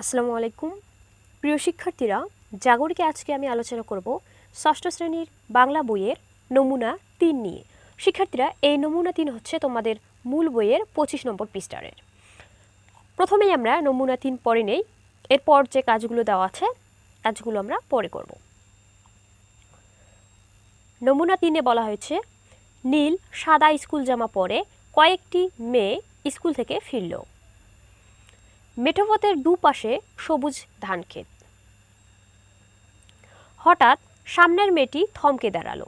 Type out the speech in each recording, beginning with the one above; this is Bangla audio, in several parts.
আসসালামু আলাইকুম। প্রিয় শিক্ষার্থীরা, জাগরিকে আজকে আমি আলোচনা করব ষষ্ঠ শ্রেণির বাংলা বইয়ের নমুনা তিন নিয়ে। শিক্ষার্থীরা, এই নমুনা তিন হচ্ছে তোমাদের মূল বইয়ের পঁচিশ নম্বর পৃষ্ঠারের। প্রথমেই আমরা নমুনা তিন পরে নেই। এরপর যে কাজগুলো দেওয়া আছে, কাজগুলো আমরা পরে করব। নমুনা তিনে বলা হয়েছে, নীল সাদা স্কুল জামা পরে কয়েকটি মেয়ে স্কুল থেকে ফিরল। মেঠোপথের দুপাশে সবুজ ধানক্ষেত হঠাৎ সামনের মেয়েটি থমকে দাঁড়াল।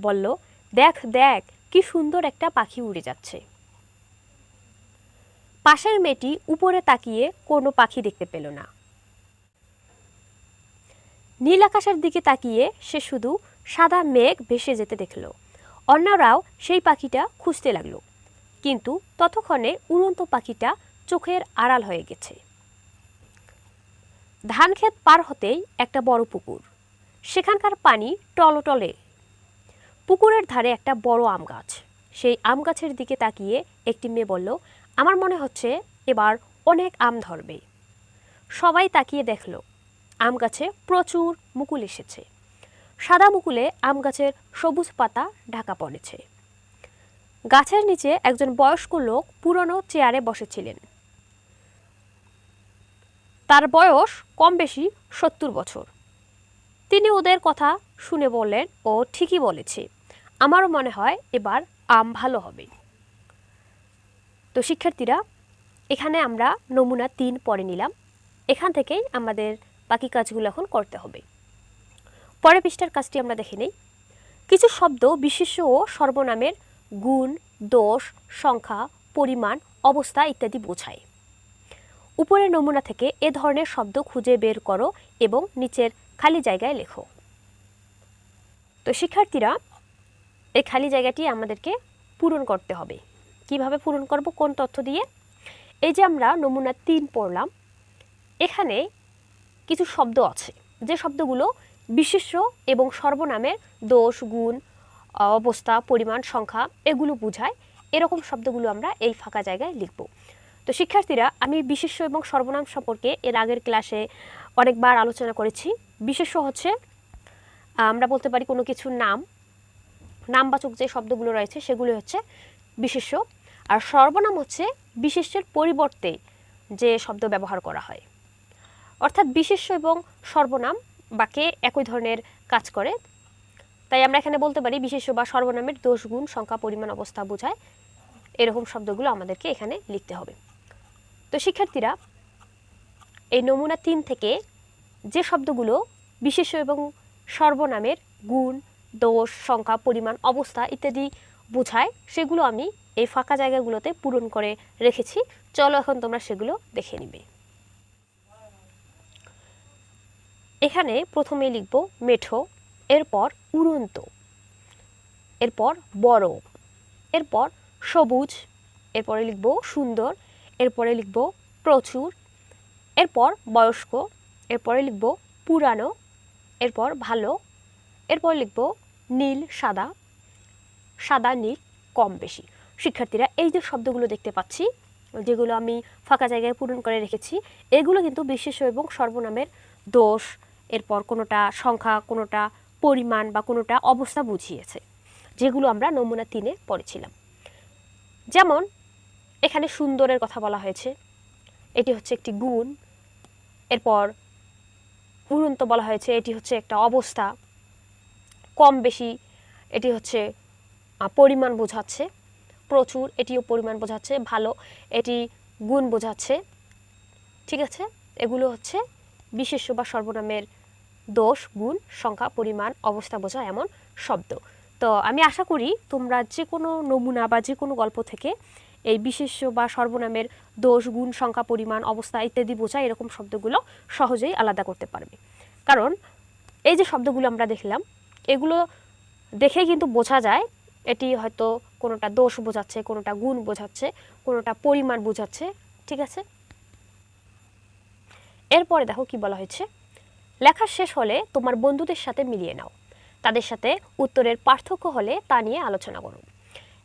বলল, দেখ দেখ, কি সুন্দর একটা পাখি উড়ে যাচ্ছে। পাশের মেয়েটি উপরে তাকিয়ে কোনো পাখি দেখতে পেল না। নীল আকাশের দিকে তাকিয়ে সে শুধু সাদা মেঘ ভেসে যেতে দেখল। অন্যরাও সেই পাখিটা খুঁজতে লাগল। কিন্তু ততক্ষণে উড়ন্ত পাখিটা চোখের আড়াল হয়ে গেছে। ধানক্ষেত পার হতেই একটা বড় পুকুর। সেখানকার পানি টলটলে। পুকুরের ধারে একটা বড় আম গাছ। সেই আম গাছের দিকে তাকিয়ে একটি মেয়ে বলল, আমার মনে হচ্ছে এবার অনেক আম ধরবে। সবাই তাকিয়ে দেখল, আম গাছে প্রচুর মুকুল এসেছে। সাদা মুকুলে আম গাছের সবুজ পাতা ঢাকা পড়েছে। গাছের নিচে একজন বয়স্ক লোক পুরনো চেয়ারে বসেছিলেন। তার বয়স কম বেশি সত্তর বছর। তিনি ওদের কথা শুনে বললেন, ও ঠিকই বলেছে। আমারও মনে হয় এবার আম ভালো হবে। তো শিক্ষার্থীরা, এখানে আমরা নমুনা তিন পড়ে নিলাম। এখান থেকেই আমাদের বাকি কাজগুলো এখন করতে হবে। পরের পৃষ্ঠার কাজটি আমরা দেখে নেই। কিছু শব্দ বিশেষ ও সর্বনামের গুণ, দোষ, সংখ্যা, পরিমাণ, অবস্থা ইত্যাদি বোঝায়। উপরের নমুনা থেকে এ ধরনের শব্দ খুঁজে বের করো এবং নিচের খালি জায়গায় লেখো। তো শিক্ষার্থীরা, এই খালি জায়গাটি আমাদেরকে পূরণ করতে হবে। কীভাবে পূরণ করব, কোন তথ্য দিয়ে? এই যে আমরা নমুনা তিন পড়লাম, এখানে কিছু শব্দ আছে। যে শব্দগুলো বিশিষ্ট এবং সর্বনামের দোষ, গুণ, অবস্থা, পরিমাণ, সংখ্যা, এগুলো বোঝায়। এরকম শব্দগুলো আমরা এই ফাঁকা জায়গায় লিখব। তো শিক্ষার্থীরা, আমি বিশেষ্য এবং সর্বনাম সম্পর্কে এর আগের ক্লাসে অনেকবার আলোচনা করেছি। বিশেষ্য হচ্ছে, আমরা বলতে পারি কোনো কিছুর নাম, নামবাচক যে শব্দগুলো রয়েছে সেগুলো হচ্ছে বিশেষ্য। আর সর্বনাম হচ্ছে বিশেষ্যের পরিবর্তে যে শব্দ ব্যবহার করা হয়। অর্থাৎ বিশেষ্য এবং সর্বনাম বাকে একই ধরনের কাজ করে। তাই আমরা এখানে বলতে পারি বিশেষ্য বা সর্বনামের দোষ গুণ সংখ্যা পরিমাণ অবস্থা বোঝায়। এরকম শব্দগুলো আমাদেরকে এখানে লিখতে হবে। তো শিক্ষার্থীরা, এই নমুনা তিন থেকে যে শব্দগুলো বিশেষ এবং সর্বনামের গুণ, দোষ, সংখ্যা, পরিমাণ, অবস্থা ইত্যাদি বোঝায়, সেগুলো আমি এই ফাঁকা জায়গাগুলোতে পূরণ করে রেখেছি। চলো এখন তোমরা সেগুলো দেখে নিবে। এখানে প্রথমে লিখব মেঠো, এরপর উড়ন্ত, এরপর বড়, এরপর সবুজ, এরপরে লিখব সুন্দর এরপরে লিখব প্রচুর, এরপর বয়স্ক, এরপরে লিখব পুরানো, এরপর ভালো, এরপর লিখব নীল, সাদা সাদা, নীল, কম বেশি। শিক্ষার্থীরা এই যে শব্দগুলো দেখতে পাচ্ছি, যেগুলো আমি ফাঁকা জায়গায় পূরণ করে রেখেছি, এগুলো কিন্তু বিশেষ এবং সর্বনামের দোষ, এরপর কোনোটা সংখ্যা, কোনোটা পরিমাণ বা কোনোটা অবস্থা বুঝিয়েছে, যেগুলো আমরা নমুনা তিনে পড়েছিলাম। যেমন এখানে সুন্দরের কথা বলা হয়েছে। এটি হচ্ছে একটি গুণ। এরপর উড়ন্ত বলা হয়েছে, এটি হচ্ছে একটা অবস্থা। কম বেশি এটি হচ্ছে পরিমাণ বোঝাচ্ছে। প্রচুর এটিও পরিমাণ বোঝাচ্ছে, ভালো এটি গুণ বোঝাচ্ছে। ঠিক আছে? এগুলো হচ্ছে বিশেষ বা সর্বনামের দোষ, গুণ, সংখ্যা, পরিমাণ, অবস্থা বোঝা এমন শব্দ। তো আমি আশা করি তোমরা যে কোনো নমুনা বা যে কোনো গল্প থেকে এই বিশেষ্য বা সর্বনামের দোষ, গুণ, সংখ্যা, পরিমাণ, অবস্থা ইত্যাদি বোঝায় এরকম শব্দগুলো সহজেই আলাদা করতে পারবে। কারণ এই যে শব্দগুলো আমরা দেখলাম, এগুলো দেখে কিন্তু বোঝা যায় এটি হয়তো কোনোটা দোষ বোঝাচ্ছে, কোনোটা গুণ বোঝাচ্ছে, কোনোটা পরিমাণ বোঝাচ্ছে, ঠিক আছে? এরপরে দেখো কি বলা হয়েছে। লেখা শেষ হলে তোমার বন্ধুদের সাথে মিলিয়ে নাও। তাদের সাথে উত্তরের পার্থক্য হলে তা নিয়ে আলোচনা করো।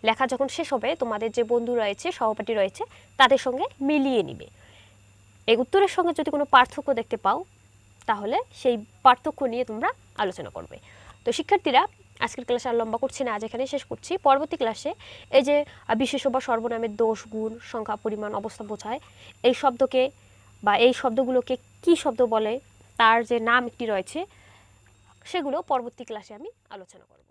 লেখা যখন শেষ হবে, তোমাদের যে বন্ধু রয়েছে, সহপাঠী রয়েছে, তাদের সঙ্গে মিলিয়ে নিবে। এই উত্তরের সঙ্গে যদি কোনো পার্থক্য দেখতে পাও, তাহলে সেই পার্থক্য নিয়ে তোমরা আলোচনা করবে। তো শিক্ষার্থীরা, আজকের ক্লাসে আর লম্বা করছি না, আজ এখানে শেষ করছি। পরবর্তী ক্লাসে এই যে বিশেষ বা সর্বনামের দোষ, গুণ, সংখ্যা, পরিমাণ, অবস্থা বোঝায়, এই শব্দকে বা এই শব্দগুলোকে কি শব্দ বলে, তার যে নাম একটি রয়েছে, সেগুলো পরবর্তী ক্লাসে আমি আলোচনা করব।